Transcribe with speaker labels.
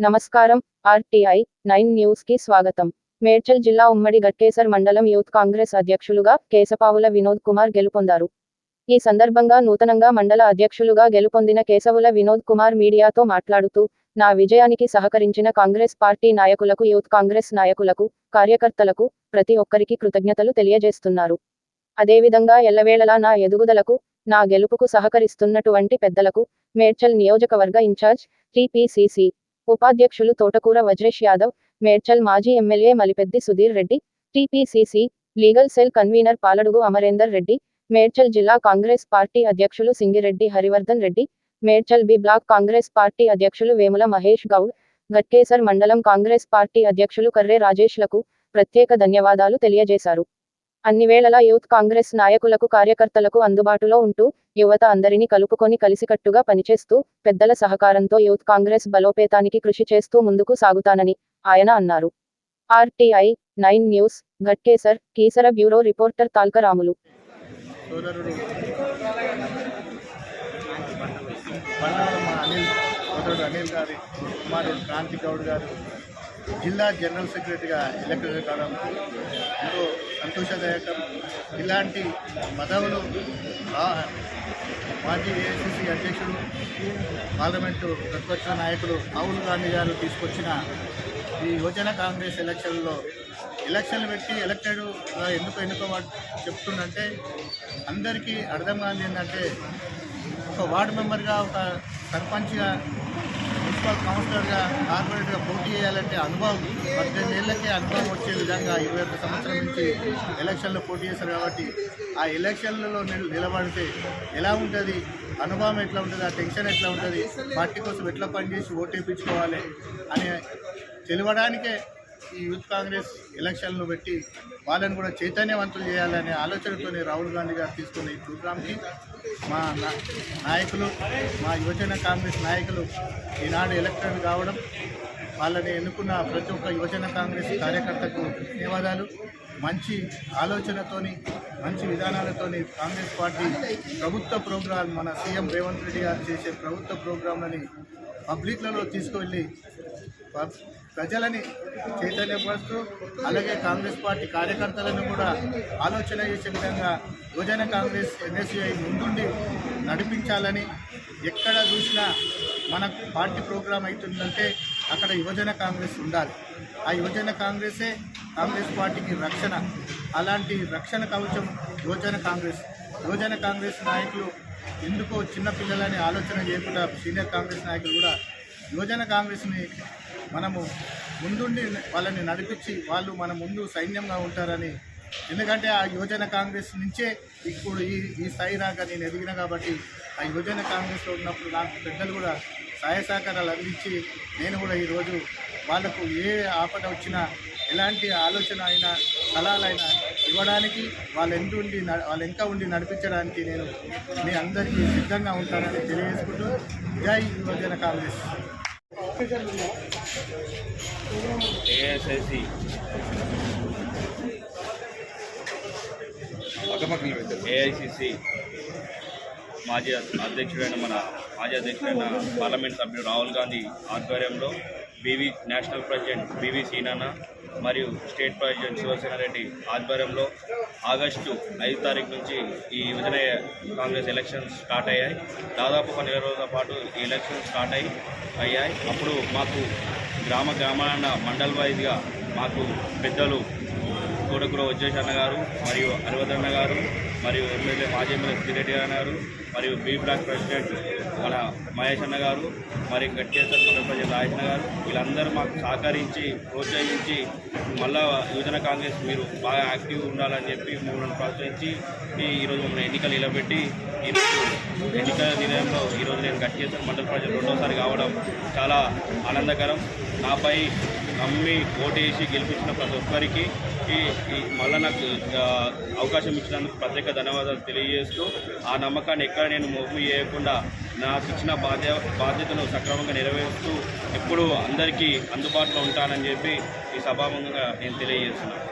Speaker 1: నమస్కారం RTI nine న్యూస్కి స్వాగతం. మేడ్చల్ జిల్లా ఉమ్మడి గట్కేసర్ మండలం యూత్ కాంగ్రెస్ అధ్యక్షులుగా కేశపావుల వినోద్ కుమార్ గెలుపొందారు. ఈ సందర్భంగా నూతనంగా మండల అధ్యక్షులుగా గెలుపొందిన కేశవుల వినోద్ కుమార్ మీడియాతో మాట్లాడుతూ నా విజయానికి సహకరించిన కాంగ్రెస్ పార్టీ నాయకులకు యూత్ కాంగ్రెస్ నాయకులకు కార్యకర్తలకు ప్రతి ఒక్కరికి కృతజ్ఞతలు తెలియజేస్తున్నారు. అదేవిధంగా ఎల్లవేళలా నా ఎదుగుదలకు నా గెలుపుకు సహకరిస్తున్నటువంటి పెద్దలకు మేడ్చల్ నియోజకవర్గ ఇన్ఛార్జ్ టిపిసిసి ఉపాధ్యక్షులు తోటకూర వజ్రేష్ యాదవ్ మేడ్చల్ మాజీ MLA Malipeddi Sudheer Reddy TPCC legal cell convener Paladugu Amarender Reddy Medchal జిల్లా కాంగ్రెస్ పార్టీ అధ్యక్షులు Singireddy Harivardhan Reddy Medchal B block Congress party అధ్యక్షులు వేముల మహేష్ గౌడ్ గట్కేసర్ మండలం కాంగ్రెస్ పార్టీ అధ్యక్షులు కర్రే రాజేష్లకు ప్రత్యేక ధన్యవాదాలు తెలియజేశారు. అన్ని వేళలా యూత్ కాంగ్రెస్ నాయకులకు కార్యకర్తలకు అందుబాటులో ఉంటూ యువత అందరినీ కలుపుకొని కలిసికట్టుగా పనిచేస్తూ పెద్దల సహకారంతో యూత్ కాంగ్రెస్ బలోపేతానికి కృషి చేస్తూ ముందుకు సాగుతానని ఆయన అన్నారు. RTI nine news Ghatkesar Keesara bureau reporter Talkaramulu.
Speaker 2: Anil సోదరుడు అనిల్ గారి కుమారుడు క్రాంతి గౌడ్ గారు. జిల్లా జనరల్ సెక్రటరీగా ఎలక్ట్ కావడం ఎంతో సంతోషదాయకం. ఇలాంటి పదవులు మాజీ ఏఐసిసి అధ్యక్షుడు పార్లమెంటు ప్రతిపక్ష నాయకులు రాహుల్ గాంధీ గారు తీసుకొచ్చిన ఈ యువజన కాంగ్రెస్ ఎలక్షన్లో ఎలక్షన్లు పెట్టి ఎలక్టెడ్ ఎందుకు ఎన్నుకోవాలి చెప్తుందంటే అందరికీ అర్థం కాదు ఏంటంటే ఒక వార్డు మెంబర్గా ఒక సర్పంచ్గా మున్సిపల్ కౌన్సిలర్గా కార్పొరేట్గా పోటీ చేయాలంటే అనుభవం పద్దెనిమిది ఏళ్ళకే అనుభవం వచ్చే విధంగా ఇరవై ఒక్క సంవత్సరం నుంచి ఎలక్షన్లో పోటీ చేశారు కాబట్టి ఆ ఎలక్షన్లలో నిలబడితే ఎలా ఉంటుంది? అనుభవం ఎట్లా ఉంటుంది? ఆ టెన్షన్ ఎట్లా ఉంటుంది? పార్టీ కోసం ఎట్లా పనిచేసి ఓటేపించుకోవాలి? అని అనే తెలియడానికే ఈ యూత్ కాంగ్రెస్ ఎలక్షన్లు పెట్టి వాళ్ళని కూడా చైతన్యవంతులు చేయాలనే ఆలోచనతోనే రాహుల్ గాంధీ గారు తీసుకున్న ఈ ప్రోగ్రామ్కి మా నా- నాయకులు మా యువజన కాంగ్రెస్ నాయకులు ఈనాడు ఎలక్షన్ కావడం వాళ్ళని ఎన్నుకున్న ప్రతి ఒక్క యువజన కాంగ్రెస్ కార్యకర్తకు ధన్యవాదాలు. మంచి ఆలోచనతోని మంచి విధానాలతోని కాంగ్రెస్ పార్టీ ప్రభుత్వ ప్రోగ్రాం మన సీఎం రేవంత్ రెడ్డి గారు చేసే ప్రభుత్వ ప్రోగ్రాంలని పబ్లిక్లలో తీసుకువెళ్ళి ప్రజలని చైతన్యపరుస్తూ అలాగే కాంగ్రెస్ పార్టీ కార్యకర్తలను కూడా ఆలోచన చేసే విధంగా యువజన కాంగ్రెస్ ఎన్ఎస్యుఐ ముందుండి నడిపించాలని ఎక్కడ చూసినా మన పార్టీ ప్రోగ్రాం అవుతుందంటే అక్కడ యువజన కాంగ్రెస్ ఉండాలి. ఆ యువజన కాంగ్రెసే కాంగ్రెస్ పార్టీకి రక్షణ. అలాంటి రక్షణ కవచం యువజన కాంగ్రెస్. యువజన కాంగ్రెస్ నాయకులు ఎందుకో చిన్నపిల్లలని ఆలోచన చేయకుండా సీనియర్ కాంగ్రెస్ నాయకులు కూడా యువజన కాంగ్రెస్ని మనము ముందుండి వాళ్ళని నడిపించి వాళ్ళు మన ముందు సైన్యంగా ఉంటారని. ఎందుకంటే ఆ యువజన కాంగ్రెస్ నుంచే ఇప్పుడు ఈ ఈ స్థాయి రాక నేను ఎదిగిన కాబట్టి ఆ యువజన కాంగ్రెస్లో ఉన్నప్పుడు నాకు పెద్దలు కూడా సహాయ సహకారాలు అందించి నేను కూడా ఈరోజు వాళ్ళకు ఏ ఆపద వచ్చినా ఎలాంటి ఆలోచన అయినా సలహాలైనా ఇవ్వడానికి వాళ్ళు ఎంత ఉండి వాళ్ళు ఇంకా ఉండి నడిపించడానికి నేను మీ అందరికీ సిద్ధంగా ఉంటానని తెలియజేసుకుంటూ జై యువజన కాంగ్రెస్.
Speaker 3: ఏఎస్ఐసి ఏఐసిసి. మాజీ అధ్యక్షుడైన మన మాజీ అధ్యక్షుడైన పార్లమెంట్ సభ్యుడు రాహుల్ గాంధీ ఆధ్వర్యంలో B V national president B V సీనాన మరియు స్టేట్ ప్రెసిడెంట్ శివసేన రెడ్డి ఆధ్వర్యంలో ఆగస్టు ఐదు తారీఖు నుంచి ఈ యువజన కాంగ్రెస్ ఎలక్షన్స్ స్టార్ట్ అయ్యాయి. దాదాపు ఒక నెల రోజుల పాటు ఈ ఎలక్షన్స్ స్టార్ట్ అయ్యి అయ్యాయి. అప్పుడు మాకు గ్రామ గ్రామాన మండల్ వైజ్గా మాకు పెద్దలు తోటకూర వచ్చేసి అన్నగారు మరియు హరివర్ధన్ గారు మరియు ఎమ్మెల్యే మాజీ ఎమ్మెల్యే సిద్దిరెడ్డి గారు మరియు బి బ్లాక్ ప్రెసిడెంట్ మన మహేష్ అన్న గారు మరి గట్టేశ్వర మండల రాజన్న అన్న గారు వీళ్ళందరూ మాకు సహకరించి ప్రోత్సహించి మళ్ళా యువజన కాంగ్రెస్ మీరు బాగా యాక్టివ్ ఉండాలని చెప్పి మిమ్మల్ని ప్రోత్సహించి ఈరోజు మమ్మల్ని ఎన్నికలు నిలబెట్టి ఈరోజు ఎన్నికల నిర్ణయంలో ఈరోజు నేను గట్టేశ్వర మండల ప్రజలు రెండోసారి కావడం చాలా ఆనందకరం. నాపై నమ్మి ఓటేసి గెలిపించిన ప్రతి ఒక్కరికి ఈ ఈ మళ్ళీ నాకు అవకాశం ఇచ్చినందుకు ప్రత్యేక ధన్యవాదాలు తెలియజేస్తూ ఆ నమ్మకాన్ని ఎక్కడ నేను మోపు చేయకుండా నాకు ఇచ్చిన బాధ్య బాధ్యతను సక్రమంగా నెరవేరుస్తూ ఎప్పుడూ అందరికీ అందుబాటులో ఉంటానని చెప్పి ఈ సభాముఖంగా నేను తెలియజేస్తున్నాను.